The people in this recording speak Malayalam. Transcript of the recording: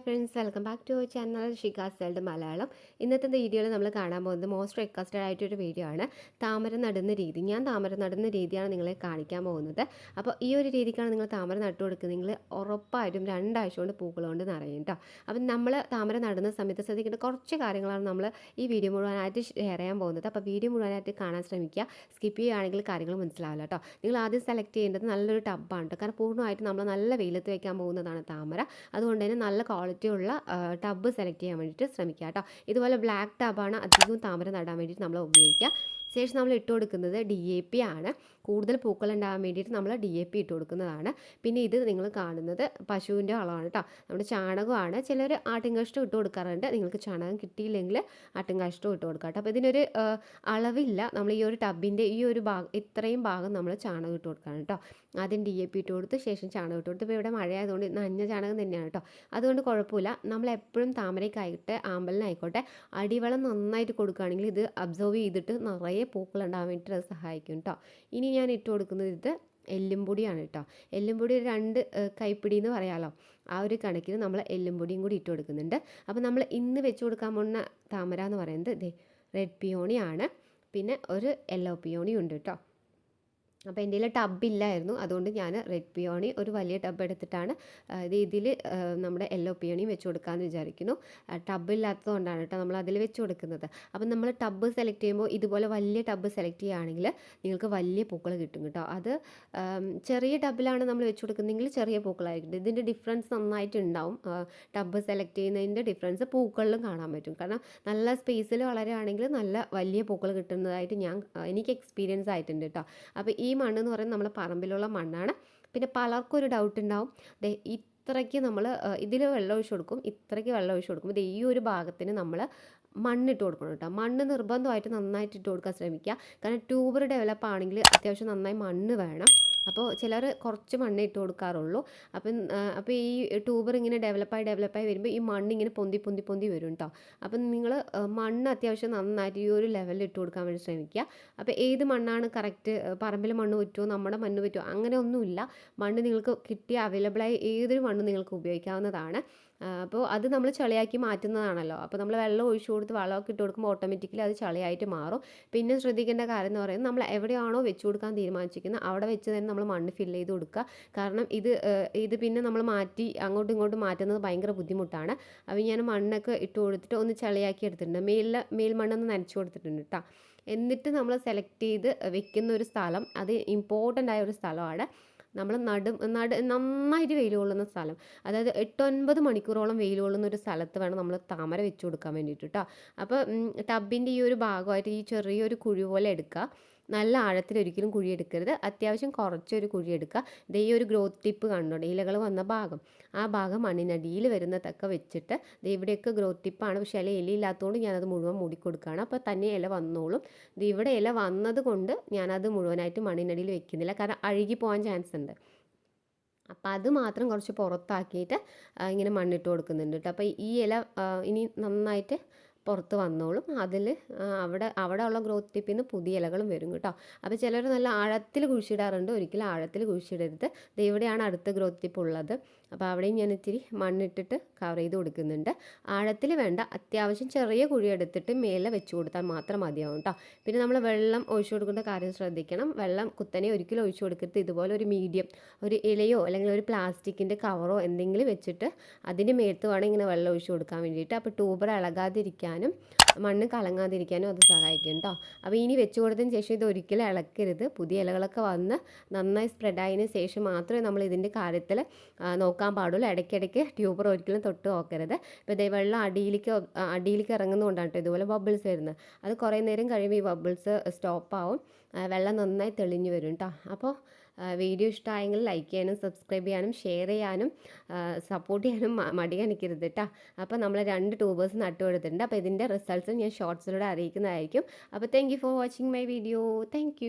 Hi friends welcome back to channel world Malayalam ഇന്നത്തെ വീഡിയോയിൽ നമ്മൾ കാണാൻ പോകുന്നത് മോസ്റ്റ് റിക്വസ്റ്റഡ് ആയിട്ടൊരു വീഡിയോ ആണ്. താമര നടുന്ന രീതി. ഞാൻ താമര നടുന്ന രീതിയാണ് നിങ്ങളെ കാണിക്കാൻ പോകുന്നത്. അപ്പോൾ ഈ ഒരു രീതിക്കാണ് നിങ്ങൾ താമര നട്ടു കൊടുക്കുന്നത്. നിങ്ങൾ ഉറപ്പായിട്ടും രണ്ടാഴ്ച കൊണ്ട് പൂക്കൾ കൊണ്ട് നിറയും കേട്ടോ അപ്പം നമ്മൾ താമര നടുന്ന സമയത്ത് ശ്രദ്ധിക്കേണ്ട കുറച്ച് കാര്യങ്ങളാണ് നമ്മൾ ഈ വീഡിയോ മുഴുവനായിട്ട് ഷെയർ ചെയ്യാൻ പോകുന്നത്. അപ്പോൾ വീഡിയോ മുഴുവനായിട്ട് കാണാൻ ശ്രമിക്കുക. സ്കിപ്പ് ചെയ്യുകയാണെങ്കിൽ കാര്യങ്ങൾ മനസ്സിലാവില്ല കേട്ടോ നിങ്ങൾ ആദ്യം സെലക്ട് ചെയ്യേണ്ടത് നല്ലൊരു ടബ്ബാണ് കേട്ടോ കാരണം പൂർണമായിട്ട് നമ്മൾ നല്ല വെയിലത്ത് വയ്ക്കാൻ പോകുന്നതാണ് താമര. അതുകൊണ്ട് തന്നെ നല്ല ഉള്ള ടബ്ബ് സെലക്ട് ചെയ്യാൻ വേണ്ടിയിട്ട് ശ്രമിക്കുക കേട്ടോ. ഇതുപോലെ ബ്ലാക്ക് ടബാണ് അധികവും താമര നടാൻ വേണ്ടിയിട്ട് നമ്മൾ ഉപയോഗിക്കുക. ശേഷം നമ്മൾ ഇട്ട് കൊടുക്കുന്നത് ഡി എ പി ആണ്. കൂടുതൽ പൂക്കൾ ഉണ്ടാകാൻ വേണ്ടിയിട്ട് നമ്മൾ ഡി എ പി ഇട്ട് കൊടുക്കുന്നതാണ്. പിന്നെ ഇത് നിങ്ങൾ കാണുന്നത് പശുവിന്റെ വളമാണ് കേട്ടോ. നമ്മുടെ ചാണകമാണ് ചിലർ ആട്ടിൻകാഷ്ടം ഇട്ട് കൊടുക്കാറുണ്ട്. നിങ്ങൾക്ക് ചാണകം കിട്ടിയില്ലെങ്കിൽ ആട്ടിൻകാഷ്ടം ഇട്ട് കൊടുക്കാം കേട്ടോ. അപ്പോൾ ഇതിനൊരു അളവില്ല. നമ്മൾ ഈ ഒരു ടബിന്റെ ഈ ഒരു ഭാഗം ഇത്രയും ഭാഗം നമ്മൾ ചാണകം ഇട്ട് കൊടുക്കണം കേട്ടോ. ആദ്യം ഡി എ പി ഇട്ട് കൊടുത്ത് ശേഷം ചാണകം ഇട്ട് കൊടുത്ത് ഇപ്പോൾ ഇവിടെ മഴയായതുകൊണ്ട് നനഞ്ഞ ചാണകം തന്നെയാണ് കേട്ടോ. അതുകൊണ്ട് കുഴപ്പമില്ല. നമ്മൾ എപ്പോഴും താമരയ്ക്കായിക്കോട്ടെ ആമ്പലിനായിക്കോട്ടെ അടിവളം നന്നായിട്ട് കൊടുക്കുകയാണെങ്കിൽ ഇത് അബ്സോർവ് ചെയ്തിട്ട് നിറയെ പൂക്കൾ ഉണ്ടാകാൻ വേണ്ടിയിട്ട് അത് സഹായിക്കും കേട്ടോ. ഇനി ഞാൻ ഇട്ട് കൊടുക്കുന്നത് ഇത് എല്ലും പൊടിയാണ് കേട്ടോ. എല്ലും പൊടി ഒരു രണ്ട് കൈപ്പിടി എന്ന് പറയാമല്ലോ ആ ഒരു കണക്കിന് നമ്മൾ എല്ലും പൊടിയും കൂടി ഇട്ട് കൊടുക്കുന്നുണ്ട്. അപ്പോൾ നമ്മൾ ഇന്ന് വെച്ച് കൊടുക്കാൻ പോകുന്ന താമര എന്ന് പറയുന്നത് ഇതേ റെഡ് പിയോണിയാണ് പിന്നെ ഒരു യെല്ലോ പിയോണി ഉണ്ട് കേട്ടോ. അപ്പോൾ എന്റെ കയ്യിൽ ടബില്ലായിരുന്നു അതുകൊണ്ട് ഞാൻ റെഡ് പിയോണി ഒരു വലിയ ടബ് എടുത്തിട്ടാണ് രീതിയിൽ നമ്മുടെ യെല്ലോ പിയോണിയും വെച്ച് കൊടുക്കാമെന്ന് വിചാരിക്കുന്നു. ടബില്ലാത്തതുകൊണ്ടാണ് കേട്ടോ നമ്മൾ അതിൽ വെച്ച് കൊടുക്കുന്നത്. അപ്പം നമ്മൾ ടബ് സെലക്ട് ചെയ്യുമ്പോൾ ഇതുപോലെ വലിയ ടബ് സെലക്ട് ചെയ്യുകയാണെങ്കിൽ നിങ്ങൾക്ക് വലിയ പൂക്കൾ കിട്ടും കേട്ടോ. അത് ചെറിയ ടബിലാണ് നമ്മൾ വെച്ച് കൊടുക്കുന്നതെങ്കിൽ ചെറിയ പൂക്കളായിരിക്കും. ഇതിന്റെ ഡിഫറൻസ് നന്നായിട്ട് ഉണ്ടാവും. ടബ് സെലക്ട് ചെയ്യുന്നതിന്റെ ഡിഫറൻസ് പൂക്കളിലും കാണാൻ പറ്റും. കാരണം നല്ല സ്പേസിൽ വളരുകയാണെങ്കിൽ നല്ല വലിയ പൂക്കൾ കിട്ടുന്നതായിട്ട് ഞാൻ എനിക്ക് എക്സ്പീരിയൻസ് ആയിട്ടുണ്ട് കേട്ടോ. അപ്പോൾ ഈ മണ്ണ് എന്ന് പറയുന്നത് നമ്മുടെ പറമ്പിലുള്ള മണ്ണാണ്. പിന്നെ പലർക്കും ഒരു ഡൗട്ട് ഉണ്ടാവും. ദേ ഇത്രയ്ക്ക് നമ്മൾ ഇതിൽ വെള്ളം ഒഴിച്ച് കൊടുക്കും ഇത്രയ്ക്ക് വെള്ളം ഒഴിച്ച് കൊടുക്കും. ഇത് ഈ ഒരു ഭാഗത്തിന് നമ്മൾ മണ്ണിട്ട് കൊടുക്കണം കേട്ടോ. മണ്ണ് നിർബന്ധമായിട്ട് നന്നായിട്ട് ഇട്ട് കൊടുക്കാൻ ശ്രമിക്കുക. കാരണം ട്യൂബർ ഡെവലപ്പ് ആണെങ്കിൽ അത്യാവശ്യം നന്നായി മണ്ണ് വേണം. അപ്പോൾ ചിലർ കുറച്ച് മണ്ണ് ഇട്ട് കൊടുക്കാറുള്ളൂ. അപ്പം അപ്പോൾ ഈ ട്യൂബർ ഇങ്ങനെ ഡെവലപ്പായി ഡെവലപ്പായി വരുമ്പോൾ ഈ മണ്ണ് ഇങ്ങനെ പൊന്തി പൊന്തി പൊന്തി വരും കേട്ടോ അപ്പം നിങ്ങൾ മണ്ണ് അത്യാവശ്യം നന്നായിട്ട് ഈ ഒരു ലെവലിൽ ഇട്ട് കൊടുക്കാൻ വേണ്ടി ശ്രമിക്കുക. അപ്പോൾ ഏത് മണ്ണാണ് കറക്റ്റ് പറമ്പിൽ മണ്ണ് പറ്റുമോ നമ്മുടെ മണ്ണ് പറ്റുമോ അങ്ങനെ ഒന്നുമില്ല. മണ്ണ് നിങ്ങൾക്ക് കിട്ടിയ അവൈലബിളായി ഏതൊരു മണ്ണ് നിങ്ങൾക്ക് ഉപയോഗിക്കാവുന്നതാണ്. അപ്പോൾ അത് നമ്മൾ ചളിയാക്കി മാറ്റുന്നതാണല്ലോ. അപ്പോൾ നമ്മൾ വെള്ളം ഒഴിച്ചു കൊടുത്ത് വളമൊക്കെ ഇട്ട് കൊടുക്കുമ്പോൾ ഓട്ടോമാറ്റിക്കലി അത് ചളിയായിട്ട് മാറും. പിന്നെ ശ്രദ്ധിക്കേണ്ട കാര്യം എന്ന് പറയുന്നത് നമ്മൾ എവിടെയാണോ വെച്ചു കൊടുക്കാൻ തീരുമാനിച്ചിരിക്കുന്നത് അവിടെ വെച്ച് തന്നെ നമ്മൾ മണ്ണ് ഫില്ല് ചെയ്ത് കൊടുക്കുക. കാരണം ഇത് ഇത് പിന്നെ നമ്മൾ മാറ്റി അങ്ങോട്ടും ഇങ്ങോട്ടും മാറ്റുന്നത് ഭയങ്കര ബുദ്ധിമുട്ടാണ്. അപ്പോൾ ഞാൻ മണ്ണൊക്കെ ഇട്ട് കൊടുത്തിട്ട് ഒന്ന് ചളിയാക്കി എടുത്തിട്ടുണ്ട്. മേലിൽ മേൽമണ്ണൊന്ന് നനച്ച് കൊടുത്തിട്ടുണ്ട് കേട്ടോ എന്നിട്ട് നമ്മൾ സെലക്ട് ചെയ്ത് വെക്കുന്ന ഒരു സ്ഥലം അത് ഇമ്പോർട്ടന്റ് ആയ ഒരു സ്ഥലമാണ്. നമ്മൾ നടു നട നന്നായിട്ട് വെയിൽ കൊള്ളുന്ന സ്ഥലം. അതായത് എട്ടൊൻപത് മണിക്കൂറോളം വെയിൽ കൊള്ളുന്ന ഒരു സ്ഥലത്ത് വേണം നമ്മൾ താമര വെച്ച് കൊടുക്കാൻ വേണ്ടിയിട്ട് കേട്ടോ അപ്പോൾ ടബിന്റെ ഈ ഒരു ഭാഗമായിട്ട് ഈ ചെറിയൊരു കുഴി പോലെ എടുക്കുക നല്ല ആഴത്തിൽ ഒരിക്കലും കുഴിയെടുക്കരുത്. അത്യാവശ്യം കുറച്ചൊരു കുഴിയെടുക്കുക. ദേ ഒരു ഗ്രോത്ത് ടിപ്പ് കണ്ടോണ്ട് ഇലകൾ വന്ന ഭാഗം. ആ ഭാഗം മണ്ണിനടിയിൽ വരുന്നതൊക്കെ വെച്ചിട്ട് ദേ ഇവിടെയൊക്കെ ഗ്രോത്ത് ടിപ്പാണ് പക്ഷേ ഇല ഇലയില്ലാത്തതുകൊണ്ട് ഞാനത് മുഴുവൻ മൂടിക്കൊടുക്കുകയാണ്. അപ്പോൾ തന്നെ ഇല വന്നോളും. ഇവിടെ ഇല വന്നത് കൊണ്ട് ഞാനത് മുഴുവനായിട്ട് മണ്ണിനടിയിൽ വെക്കുന്നില്ല. കാരണം അഴുകി പോകാൻ ചാൻസ് ഉണ്ട്. അപ്പോൾ അത് മാത്രം കുറച്ച് പുറത്താക്കിയിട്ട് ഇങ്ങനെ മണ്ണിട്ട് കൊടുക്കുന്നുണ്ട് കേട്ടോ. അപ്പോൾ ഈ ഇല ഇനി നന്നായിട്ട് പുറത്ത് വന്നോളും. അതിൽ അവിടെ അവിടെ ഉള്ള ഗ്രോത്ത് ടിപ്പിൽ നിന്ന് പുതിയ ഇലകളും വരും കേട്ടോ. അപ്പോൾ ചിലർ നല്ല ആഴത്തിൽ കുഴിച്ചിടാറുണ്ട്. ഒരിക്കലും ആഴത്തിൽ കുഴിച്ചിടരുത്. ഇവിടെയാണ് അടുത്ത ഗ്രോത്ത് ടിപ്പ് ഉള്ളത്. അപ്പോൾ അവിടെയും ഞാൻ ഇത്തിരി മണ്ണിട്ടിട്ട് കവർ ചെയ്ത് കൊടുക്കുന്നുണ്ട്. ആഴത്തിൽ വേണ്ട അത്യാവശ്യം ചെറിയ കുഴി എടുത്തിട്ട് മേലെ വെച്ച് കൊടുത്താൽ മാത്രം മതിയാവും കേട്ടോ പിന്നെ നമ്മൾ വെള്ളം ഒഴിച്ചു കൊടുക്കേണ്ട കാര്യം ശ്രദ്ധിക്കണം. വെള്ളം കുത്തനെ ഒരിക്കലും ഒഴിച്ചു കൊടുക്കരുത്. ഇതുപോലെ ഒരു മീഡിയം ഒരു ഇലയോ അല്ലെങ്കിൽ ഒരു പ്ലാസ്റ്റിക്കിന്റെ കവറോ എന്തെങ്കിലും വെച്ചിട്ട് അതിന്റെ മേത്ത് വേണം ഇങ്ങനെ വെള്ളം ഒഴിച്ചു കൊടുക്കാൻ വേണ്ടിയിട്ട്. അപ്പോൾ ട്യൂബർ ഇളകാതിരിക്കാനും മണ്ണ് കലങ്ങാതിരിക്കാനും അത് സഹായിക്കും കേട്ടോ അപ്പോൾ ഇനി വെച്ച് കൊടുത്തതിന് ശേഷം ഇത് ഒരിക്കലും ഇളക്കരുത്. പുതിയ ഇലകളൊക്കെ വന്ന് നന്നായി സ്പ്രെഡായതിന് ശേഷം മാത്രമേ നമ്മൾ ഇതിന്റെ കാര്യത്തിൽ നോക്കാൻ പാടുള്ളൂ. ഇടയ്ക്കിടയ്ക്ക് ട്യൂബർ ഒരിക്കലും തൊട്ട് നോക്കരുത്. ഇപ്പോൾ ഇതേ വെള്ളം അടിയിലേക്ക് അടിയിലേക്ക് ഇറങ്ങുന്നതുകൊണ്ടാണ് കേട്ടോ ഇതുപോലെ ബബിൾസ് വരുന്നത്. അത് കുറേ നേരം കഴിയുമ്പോൾ ഈ ബബിൾസ് സ്റ്റോപ്പ് ആവും. വെള്ളം നന്നായി തെളിഞ്ഞു വരും കേട്ടോ അപ്പോൾ വീഡിയോ ഇഷ്ടമായെങ്കിൽ ലൈക്ക് ചെയ്യാനും സബ്സ്ക്രൈബ് ചെയ്യാനും ഷെയർ ചെയ്യാനും സപ്പോർട്ട് ചെയ്യാനും മടി കാണിക്കരുത് കേട്ടോ അപ്പോൾ നമ്മൾ രണ്ട് ട്യൂബേഴ്സ് നട്ടു കൊടുത്തിട്ടുണ്ട് അപ്പോൾ ഇതിന്റെ റിസൾട്ട്സ് ഞാൻ ഷോർട്സിലൂടെ അറിയിക്കുന്നതായിരിക്കും. അപ്പോൾ thank for watching my video thank